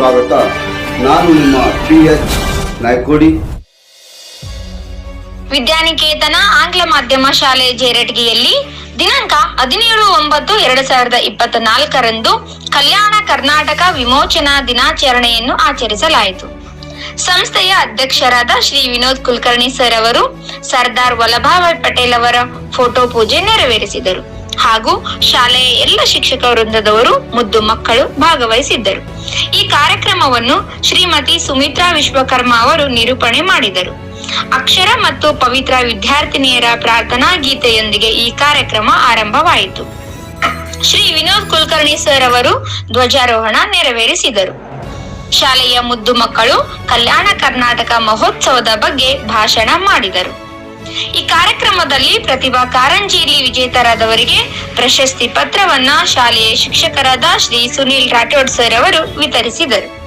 ಸ್ವಾಗತ. ನಾನು ನಿಮ್ಮ ಪಿ ಎಚ್ ನಾಯ್ಕೋಡಿ. ವಿದ್ಯಾನಿಕೇತನ ಆಂಗ್ಲ ಮಾಧ್ಯಮ ಶಾಲೆ ಜೇರಟಗಿಯಲ್ಲಿ ದಿನಾಂಕ ಹದಿನೇಳು ಒಂಬತ್ತು ಎರಡ್ ಸಾವಿರದ ಇಪ್ಪತ್ತ ನಾಲ್ಕರಂದು ಕಲ್ಯಾಣ ಕರ್ನಾಟಕ ವಿಮೋಚನಾ ದಿನಾಚರಣೆಯನ್ನು ಆಚರಿಸಲಾಯಿತು. ಸಂಸ್ಥೆಯ ಅಧ್ಯಕ್ಷರಾದ ಶ್ರೀ ವಿನೋದ್ ಕುಲಕರ್ಣಿ ಸರ್ ಅವರು, ಸರ್ದಾರ್ ವಲ್ಲಭಾಭಾಯ್ ಪಟೇಲ್ ಅವರ ಫೋಟೋ ಪೂಜೆ ನೆರವೇರಿಸಿದರು. ಹಾಗೂ ಶಾಲೆಯ ಎಲ್ಲ ಶಿಕ್ಷಕ ವೃಂದದವರು ಮುದ್ದು ಮಕ್ಕಳು ಭಾಗವಹಿಸಿದ್ದರು. ಈ ಕಾರ್ಯಕ್ರಮವನ್ನು ಶ್ರೀಮತಿ ಸುಮಿತ್ರಾ ವಿಶ್ವಕರ್ಮ ಅವರು ನಿರೂಪಣೆ ಮಾಡಿದರು. ಅಕ್ಷರ ಮತ್ತು ಪವಿತ್ರ ವಿದ್ಯಾರ್ಥಿನಿಯರ ಪ್ರಾರ್ಥನಾ ಗೀತೆಯೊಂದಿಗೆ ಈ ಕಾರ್ಯಕ್ರಮ ಆರಂಭವಾಯಿತು. ಶ್ರೀ ವಿನೋದ್ ಕುಲಕರ್ಣಿ ಸರ್ ಅವರು ಧ್ವಜಾರೋಹಣ ನೆರವೇರಿಸಿದರು. ಶಾಲೆಯ ಮುದ್ದು ಮಕ್ಕಳು ಕಲ್ಯಾಣ ಕರ್ನಾಟಕ ಮಹೋತ್ಸವದ ಬಗ್ಗೆ ಭಾಷಣ ಮಾಡಿದರು. ಈ ಕಾರ್ಯಕ್ರಮದಲ್ಲಿ ಪ್ರತಿಭಾ ಕಾರಂಜಿಯಲ್ಲಿ ವಿಜೇತರಾದವರಿಗೆ ಪ್ರಶಸ್ತಿ ಪತ್ರವನ್ನ ಶಾಲೆಯ ಶಿಕ್ಷಕರಾದ ಶ್ರೀ ಸುನೀಲ್ ರಾಠೋಡ್ ಸರ್ ಅವರು ವಿತರಿಸಿದರು.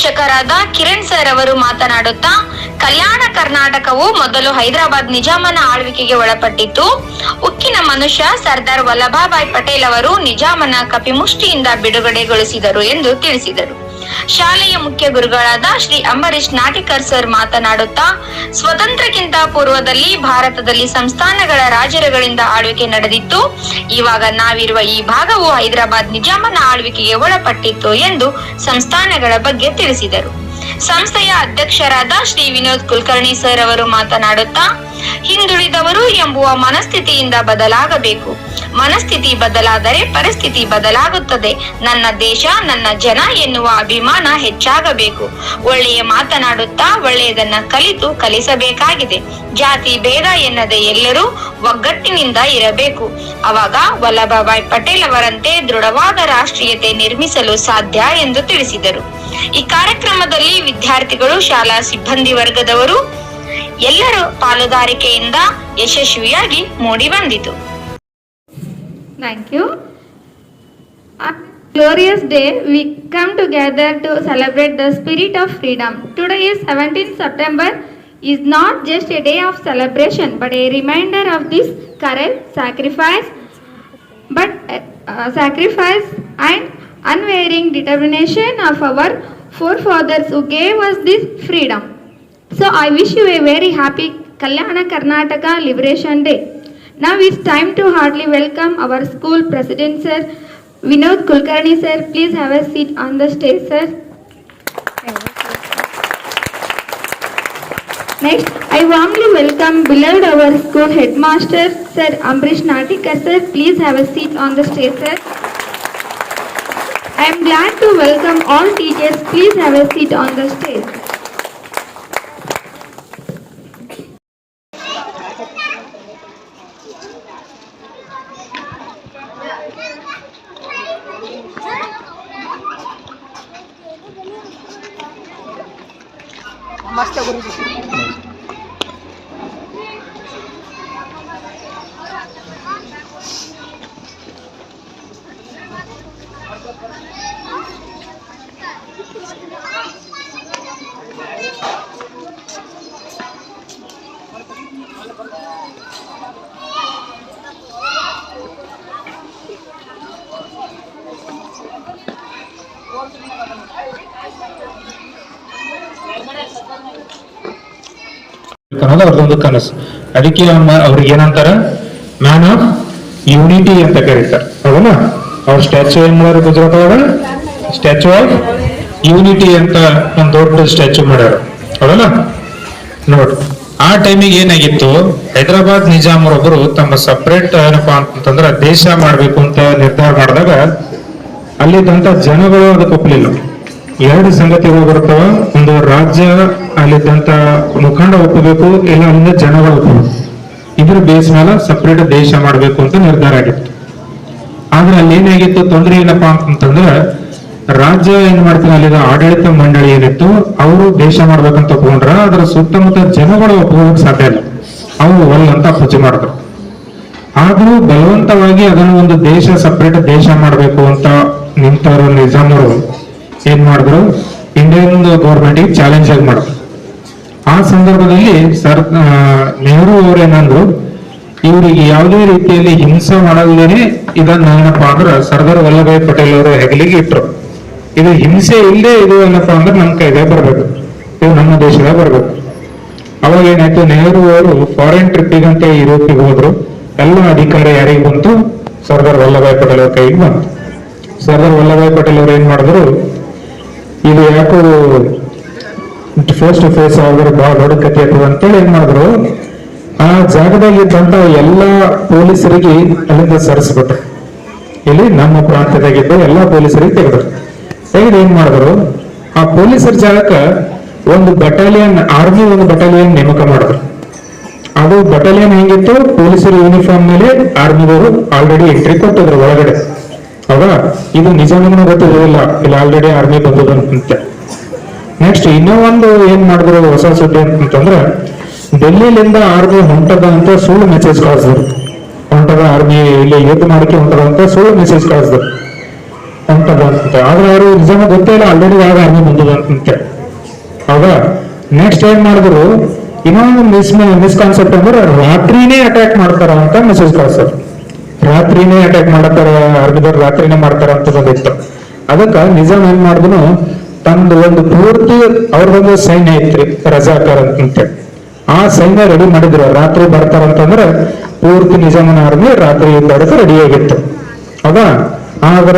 ಶಿಕ್ಷಕರಾದ ಕಿರಣ್ ಸರ್ ಅವರು ಮಾತನಾಡುತ್ತಾ, ಕಲ್ಯಾಣ ಕರ್ನಾಟಕವು ಮೊದಲು ಹೈದರಾಬಾದ್ ನಿಜಾಮನ ಆಳ್ವಿಕೆಗೆ ಒಳಪಟ್ಟಿತ್ತು. ಉಕ್ಕಿನ ಮನುಷ್ಯ ಸರ್ದಾರ್ ವಲ್ಲಭಾಭಾಯ್ ಪಟೇಲ್ ಅವರು ನಿಜಾಮನ ಕಪಿಮುಷ್ಟಿಯಿಂದ ಬಿಡುಗಡೆಗೊಳಿಸಿದರು ಎಂದು ತಿಳಿಸಿದರು. ಶಾಲೆಯ ಮುಖ್ಯ ಗುರುಗಳಾದ ಶ್ರೀ ಅಂಬರೀಶ್ ನಾಟಿಕರ್ ಸರ್ ಮಾತನಾಡುತ್ತಾ, ಸ್ವತಂತ್ರಕ್ಕಿಂತ ಪೂರ್ವದಲ್ಲಿ ಭಾರತದಲ್ಲಿ ಸಂಸ್ಥಾನಗಳ ರಾಜರುಗಳಿಂದ ಆಳ್ವಿಕೆ ನಡೆದಿತ್ತು. ಇವಾಗ ನಾವಿರುವ ಈ ಭಾಗವು ಹೈದರಾಬಾದ್ ನಿಜಾಮನ ಆಳ್ವಿಕೆಗೆ ಒಳಪಟ್ಟಿತ್ತು ಎಂದು ಸಂಸ್ಥಾನಗಳ ಬಗ್ಗೆ ತಿಳಿಸಿದರು. ಸಂಸ್ಥೆಯ ಅಧ್ಯಕ್ಷರಾದ ಶ್ರೀ ವಿನೋದ್ ಕುಲಕರ್ಣಿ ಸರ್ ಅವರು ಮಾತನಾಡುತ್ತಾ, ಹಿಂದುಳಿದವರು ಎಂಬುವ ಮನಸ್ಥಿತಿಯಿಂದ ಬದಲಾಗಬೇಕು. ಮನಸ್ಥಿತಿ ಬದಲಾದರೆ ಪರಿಸ್ಥಿತಿ ಬದಲಾಗುತ್ತದೆ. ನನ್ನ ದೇಶ, ನನ್ನ ಜನ ಎನ್ನುವ ಅಭಿಮಾನ ಹೆಚ್ಚಾಗಬೇಕು. ಒಳ್ಳೆಯ ಮಾತನಾಡುತ್ತಾ ಒಳ್ಳೆಯದನ್ನ ಕಲಿತು ಕಲಿಸಬೇಕಾಗಿದೆ. ಜಾತಿ ಭೇದ ಎನ್ನದೆ ಎಲ್ಲರೂ ಒಗ್ಗಟ್ಟಿನಿಂದ ಇರಬೇಕು. ಅವಾಗ ವಲ್ಲಭಭಾಯ್ ಪಟೇಲ್ ಅವರಂತೆ ದೃಢವಾದ ರಾಷ್ಟ್ರೀಯತೆ ನಿರ್ಮಿಸಲು ಸಾಧ್ಯ ಎಂದು ತಿಳಿಸಿದರು. ಈ ಕಾರ್ಯಕ್ರಮದಲ್ಲಿ ವಿದ್ಯಾರ್ಥಿಗಳು, ಶಾಲಾ ಸಿಬ್ಬಂದಿ ವರ್ಗದವರು ಎಲ್ಲರೂ ಪಾಲುದಾರಿಕೆಯಿಂದ ಯಶಸ್ವಿಯಾಗಿ ಮೂಡಿ ಬಂದಿತು. Thank you. On glorious day, we come together to celebrate the spirit of freedom. Today is 17th September is not just a day of celebration but a reminder of this courage, sacrifice, but uh, sacrifice and unwavering determination of our forefathers who gave us this freedom. So I wish you a very happy Kalyana Karnataka Liberation Day. Now it's time to heartily welcome our school president sir Vinod Kulkarni sir. Please have a seat on the stage sir. Next, I warmly welcome beloved our school headmaster sir Ambrish Natikar sir. Please have a seat on the stage sir. I am glad to welcome all teachers. Please have a seat on the stage. বাসটা করে দিচ্ছি Thank. ಅನ್ನೋದು ಅವ್ರದೊಂದು ಕನಸು. ಅದಕ್ಕೆ ಅವ್ರಿಗೆ ಏನಂತಾರ? Man of unity ಅಂತ ಕರೀತಾರೆ. ಹೌದಲ್ಲ? ಅವ್ರ ಸ್ಟ್ಯಾಚು ಏನ್ ಮಾಡ್ಯಾರ ಗುಜರಾತ್ ಒಳಗ? ಸ್ಟ್ಯಾಚು ಆಫ್ ಯೂನಿಟಿ ಅಂತ ಒಂದು ದೊಡ್ಡ ಸ್ಟ್ಯಾಚು ಮಾಡ್ಯಾರ. ಹೌದಲ್ಲ? ನೋಡ್ರಿ ಆ ಟೈಮಿಗೆ ಏನಾಗಿತ್ತು? ಹೈದರಾಬಾದ್ ನಿಜಾಮರೊಬ್ಬರು ತಮ್ಮ ಸಪ್ರೇಟ್ ಏನಪ್ಪಾ ಅಂತಂದ್ರ ದೇಶ ಮಾಡ್ಬೇಕು ಅಂತ ನಿರ್ಧಾರ ಮಾಡಿದಾಗ ಅಲ್ಲಿದ್ದಂತ ಜನಗಳು ಅದಕ್ಕೆ ಒಪ್ಪಲಿಲ್ಲ ಎರಡು ಸಂಗತಿಗಳು ಬರ್ತಾವ ಒಂದು ರಾಜ್ಯ ಅಲ್ಲಿದ್ದಂತ ಮುಖಂಡ ಒಪ್ಪಬೇಕು, ಇಲ್ಲ ಅಲ್ಲಿಂದ ಜನಗಳು ಒಪ್ಪಬೇಕು. ಇದ್ರ ಬೇಸ್ ಮೇಲೆ ಸಪ್ರೇಟ್ ದೇಶ ಮಾಡಬೇಕು ಅಂತ ನಿರ್ಧಾರ ಆಗಿತ್ತು. ಆದ್ರೆ ಅಲ್ಲಿ ಏನಾಗಿತ್ತು? ತೊಂದರೆ ಏನಪ್ಪಾ ಅಂತಂದ್ರೆ ರಾಜ್ಯ ಏನ್ ಮಾಡ್ತಾರೆ ಅಲ್ಲಿದ ಆಡಳಿತ ಮಂಡಳಿ ಏನಿತ್ತು? ಅವರು ದೇಶ ಮಾಡ್ಬೇಕಂತ ಒಪ್ಕೊಂಡ್ರ ಅದರ ಸುತ್ತಮುತ್ತ ಜನಗಳು ಒಪ್ಕೊಳ್ಳೋಕ್ ಸಾಧ್ಯ ಇಲ್ಲ. ಅವರು ಒಲ್ ಅಂತ ಪೂಜೆ ಮಾಡಿದ್ರು. ಆದ್ರೂ ಬಲವಂತವಾಗಿ ಅದನ್ನು ಒಂದು ದೇಶ ಸಪ್ರೇಟ್ ದೇಶ ಮಾಡಬೇಕು ಅಂತ ನಿಂತವರು ನಿಜಾಮರು. ಏನ್ ಮಾಡಿದ್ರು? ಇಂಡಿಯನ್ ಗೌರ್ಮೆಂಟ್ ಚಾಲೆಂಜ್ ಆಗಿ ಮಾಡಿದ್ರು ಆ ಸಂದರ್ಭದಲ್ಲಿ ಸರ್ ನೆಹರು ಅವ್ರೇನಂದ್ರು ಇವರಿಗೆ ಯಾವುದೇ ರೀತಿಯಲ್ಲಿ ಹಿಂಸೆ ಮಾಡಲ್ದೇನೆ ಇದನ್ನ ಏನಪ್ಪಾ ಅಂದ್ರೆ ಸರ್ದಾರ್ ವಲ್ಲಭಾಯಿ ಪಟೇಲ್ ಅವರ ಹೆಗಲಿಗೆ ಇಟ್ರು. ಇದು ಹಿಂಸೆ ಇಲ್ಲದೆ ಇದು ಏನಪ್ಪಾ ಅಂದ್ರೆ ನಮ್ಮ ಕೈಗೆ ಬರ್ಬೇಕು. ಇದು ನಮ್ಮ ದೇಶದಾಗ ಬರ್ಬೇಕು. ಅವಾಗ ಏನಾಯ್ತು? ನೆಹರು ಅವರು ಫಾರಿನ್ ಟ್ರಿಪ್ಪಿಗೆ ಅಂತ ಯುರೋಪಿಗೆ ಹೋದ್ರು. ಎಲ್ಲ ಅಧಿಕಾರ ಯಾರಿಗೆ ಬಂತು? ಸರ್ದಾರ್ ವಲ್ಲಭಾಯಿ ಪಟೇಲ್ ಅವರ ಕೈಗೆ ಬಂತು. ಸರ್ದಾರ್ ವಲ್ಲಭಾಯಿ ಪಟೇಲ್ ಅವ್ರು ಏನ್ ಮಾಡಿದ್ರು? ಇದು ಯಾಕೋ ಫೇಸ್ ಟು ಫೇಸ್ ಆಗೋರು ಬಹಳ ಆಗ್ತದೆ ಅಂತೇಳಿ ಏನ್ ಮಾಡಿದ್ರು? ಆ ಜಾಗದಾಗಿದ್ದಂತ ಎಲ್ಲಾ ಪೊಲೀಸರಿಗೆ ಅಲ್ಲಿಂದ ಸರಿಸ್ಬಿಟ್ರು. ಇಲ್ಲಿ ನಮ್ಮ ಪ್ರಾಂತ್ಯದಾಗಿದ್ದ ಎಲ್ಲಾ ಪೊಲೀಸರಿಗೆ ತೆಗೆದ್ರು. ತೆಗೆದು ಏನ್ ಮಾಡಿದ್ರು? ಆ ಪೊಲೀಸರ ಜಾಗಕ್ಕ ಒಂದು ಬಟಾಲಿಯನ್ ಆರ್ಮಿ ಒಂದು ಬಟಾಲಿಯನ್ ನೇಮಕ ಮಾಡಿದ್ರು. ಅದು ಬಟಾಲಿಯನ್ ಹೆಂಗಿತ್ತು? ಪೊಲೀಸರು ಯೂನಿಫಾರ್ಮ್ ಮೇಲೆ ಆರ್ಮಿದವರು ಆಲ್ರೆಡಿ ಎಂಟ್ರಿ ಕೊಟ್ಟಿದ್ರು ಒಳಗಡೆ. ಹೌದಾ? ಇದು ನಿಜಾಮನ ಗೊತ್ತಿರೋದಿಲ್ಲ. ಇಲ್ಲಿ ಆಲ್ರೆಡಿ ಆರ್ಮಿ ಬಂದದಂತೆ ನೆಕ್ಸ್ಟ್ ಇನ್ನೂ ಒಂದು ಏನ್ ಮಾಡಿದ್ರು ಹೊಸ ಸುದ್ದಿ ಅಂತಂದ್ರೆ ಡೆಲ್ಲಿಲಿಂದ ಆರ್ಮಿ ಹೊಂಟದ ಅಂತ ಸುಳ್ಳು ಮೆಸೇಜ್ ಕಳಿಸಿದ್ರು. ಹೊಂಟದ ಆರ್ಮಿ ಇಲ್ಲಿ ಯುದ್ಧ ಮಾಡಕ್ಕೆ ಹೊಂಟದ ಅಂತ ಸುಳ್ಳು ಮೆಸೇಜ್ ಕಳಿಸಿದ್ರು. ಹೊಂಟದ ಅಂತ. ಆದ್ರೆ ಅವರು ನಿಜಾಮ ಗೊತ್ತೇ ಇಲ್ಲ ಆಲ್ರೆಡಿ ಯಾವ ಆರ್ಮಿ ಬಂದದ ಅಂತ. ಹೌದಾ? ನೆಕ್ಸ್ಟ್ ಏನ್ ಮಾಡಿದ್ರು, ಇನ್ನೊಂದು ಮಿಸ್ ಮಿಸ್ಕಾನ್ಸೆಪ್ಟ್ ಅಂದ್ರೆ ರಾತ್ರಿನೇ ಅಟ್ಯಾಕ್ ಮಾಡ್ತಾರ ಅಂತ ಮೆಸೇಜ್ ಕಳ್ಸೋರು ರಾತ್ರಿನೇ ಅಟ್ಯಾಕ್ ಮಾಡತ್ತಾರ ಅರ್ಧದವ್ರು ರಾತ್ರಿನೇ ಮಾಡ್ತಾರ ಅಂತ ಬಂದಿತ್ತು. ಅದಕ್ಕ ನಿಜಾಮ್ ಏನ್ ಮಾಡಿದ್ನು, ತಂದು ಒಂದು ಪೂರ್ತಿ ಅವ್ರದೊಂದು ಸೈನ್ಯ ಐತ್ರಿ ರಜಾಕರ್ ಅಂತೇಳಿ ಆ ಸೈನ್ಯ ರೆಡಿ ಮಾಡಿದ್ರು, ರಾತ್ರಿ ಬರ್ತಾರಂತಂದ್ರ ಪೂರ್ತಿ ನಿಜಾಮನ ಆರ್ಮಿ ರಾತ್ರಿ ಯುದ್ಧಕ್ಕೆ ರೆಡಿ ಆಗಿತ್ತು. ಹೌದಾ ಆದ್ರ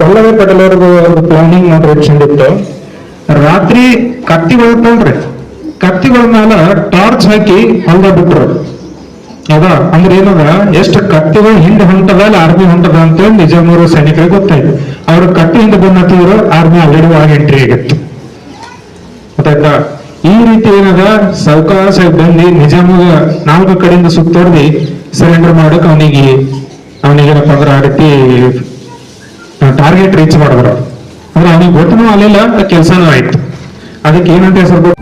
ವಲ್ಲಭಾಯ್ ಪಟೇಲ್ ಅವ್ರದ್ದು ಒಂದು ಪ್ಲಾನಿಂಗ್ ನೋಡ್ರಿ ಚೆಂದಿತ್ತು. ರಾತ್ರಿ ಕತ್ತಿಗಳು ತೊಂದ್ರಿ ಕತ್ತಿಗಳ ಮೇಲೆ ಟಾರ್ಚ್ ಹಾಕಿ ಹೊಲ್ದ ಬಿಟ್ರು. ಹೌದಾ? ಅಂದ್ರೆ ಏನದ ಎಷ್ಟು ಕತ್ತಿಗಳು ಹಿಂದೆ ಹೊಂಟದ ಅಲ್ಲಿ ಆರ್ಮಿ ಹೊಂಟದ ಅಂತೇಳಿ ನಿಜಾಮೂರು ಸೈನಿಕರಿಗೆ ಗೊತ್ತಾಯ್ತು. ಅವರು ಕತ್ತಿ ಹಿಂದೆ ಬಂದ ಹತ್ತಿದ್ರು ಆರ್ಮಿ ಆಲ್ರೆಡಿ ಒಳಗೆ ಎಂಟ್ರಿ ಆಗಿತ್ತು. ಗೊತ್ತಾಯ್ತಾ? ಈ ರೀತಿ ಏನದ? ಸಾವಕಾಶ ಬಂದು ನಿಜಾಮೂರ ನಾಲ್ಕು ಕಡೆಯಿಂದ ಸುತ್ತೊಡ್ದಿ ಸರೆಂಡರ್ ಮಾಡಕ್ ಅವನಿಗೆ ಅವನಿಗೇನಪ್ಪ ಅಂದ್ರೆ ಆ ಟಾರ್ಗೆಟ್ ರೀಚ್ ಮಾಡಿದ್ರು. ಅಂದ್ರೆ ಅವನಿಗೆ ಗೊತ್ತನೂ ಆಗಲಿಲ್ಲ ಕೆಲಸನೂ ಆಯ್ತು. ಅದಕ್ಕೆ ಏನಂತ ಹೆಸರು